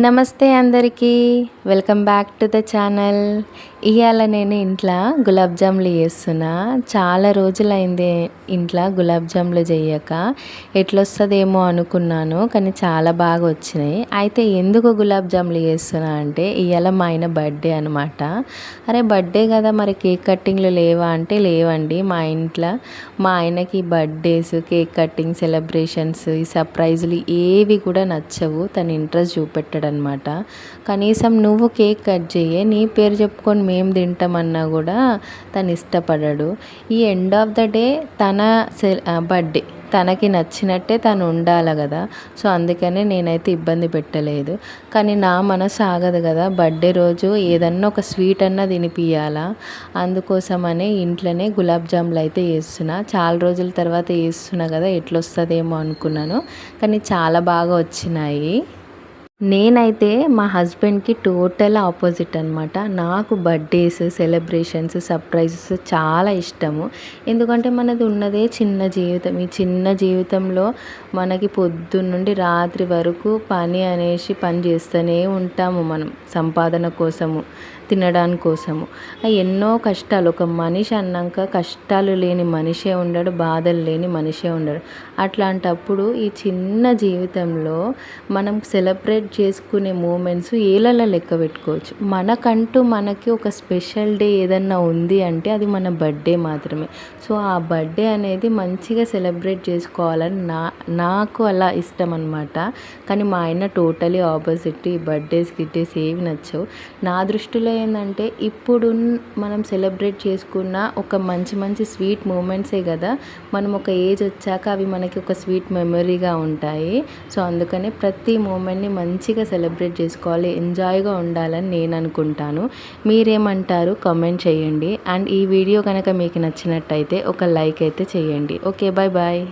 నమస్తే అందరికీ. Welcome back to the channel ఇవాళ నేను ఇంట్లో గులాబ్ జాములు చేస్తున్నా. చాలా రోజులైంది ఇంట్లో గులాబ్ జాములు చేయక. ఎట్లొస్తుందేమో అనుకున్నాను కానీ చాలా బాగా వచ్చినాయి. అయితే ఎందుకు గులాబ్ జాములు చేస్తున్నా అంటే ఇవాళ మా ఆయన బర్త్డే అనమాట అరే బర్త్డే కదా మరి కేక్ కట్టింగ్లు లేవా అంటే లేవండి. మా ఇంట్లో మా ఆయనకి బర్త్డేస్ కేక్ కట్టింగ్ సెలబ్రేషన్స్ ఈ సర్ప్రైజులు ఏవి కూడా నచ్చవు. తన ఇంట్రెస్ట్ చూపెట్టడం అనమాట కనీసం నువ్వు కేక్ కట్ చేయి నీ పేరు చెప్పుకొని మేము తింటామన్నా కూడా తను ఇష్టపడడు. ఈ ఎండ్ ఆఫ్ ద డే తన బర్త్డే తనకి నచ్చినట్టే తను ఉండాలి కదా. సో అందుకనే నేనైతే ఇబ్బంది పెట్టలేదు. కానీ నా మనసు ఆగదు కదా. బర్త్డే రోజు ఏదన్నా ఒక స్వీట్ అన్నా తినిపియాలా అందుకోసమనే ఇంట్లోనే గులాబ్ జాములు అయితే వేస్తున్నా చాలా రోజుల తర్వాత వేస్తున్నా కదా ఎట్లొస్తుందేమో అనుకున్నాను. కానీ చాలా బాగా వచ్చినాయి. నేనైతే మా హస్బెండ్కి టోటల్ ఆపోజిట్ అనమాట నాకు బర్త్డేస్ సెలబ్రేషన్స్ సర్ప్రైజెస్ చాలా ఇష్టము. ఎందుకంటే మనది ఉన్నదే చిన్న జీవితం. ఈ చిన్న జీవితంలో మనకి పొద్దున్నుండి రాత్రి వరకు పని అనేసి పని చేస్తూనే ఉంటాము మనం. సంపాదన కోసము తినడానికి కోసము. ఎన్నో కష్టాలు. ఒక మనిషి అన్నాక కష్టాలు లేని మనిషే ఉండడు బాధలు లేని మనిషే ఉండడు. అట్లాంటప్పుడు ఈ చిన్న జీవితంలో మనం సెలబ్రేట్ చేసుకునే మూమెంట్స్ ఏళ్ళలో లెక్క పెట్టుకోవచ్చు. మనకంటూ మనకి ఒక స్పెషల్ డే ఏదన్నా ఉంది అంటే అది మన బర్త్డే మాత్రమే. సో ఆ బర్త్డే అనేది మంచిగా సెలబ్రేట్ చేసుకోవాలని నా నాకు అలా ఇష్టం అనమాట కానీ మా ఆయన టోటలీ ఆపోజిట్ ఈ బర్త్డేస్ గిడ్డేస్ ఏవి నచ్చవు. నా దృష్టిలో ఏంటంటే ఇప్పుడు మనం సెలబ్రేట్ చేసుకున్న ఒక మంచి మంచి స్వీట్ మూమెంట్సే కదా. మనం ఒక ఏజ్ వచ్చాక అవి మనకి ఒక స్వీట్ మెమరీగా ఉంటాయి. సో అందుకనే ప్రతి మూమెంట్ని మంచి మంచిగా సెలబ్రేట్ చేసుకోవాలి ఎంజాయ్గా ఉండాలని నేను అనుకుంటాను. మీరేమంటారు? కమెంట్ చేయండి. అండ్ ఈ వీడియో కనుక మీకు నచ్చినట్టయితే ఒక లైక్ అయితే చేయండి. Okay bye bye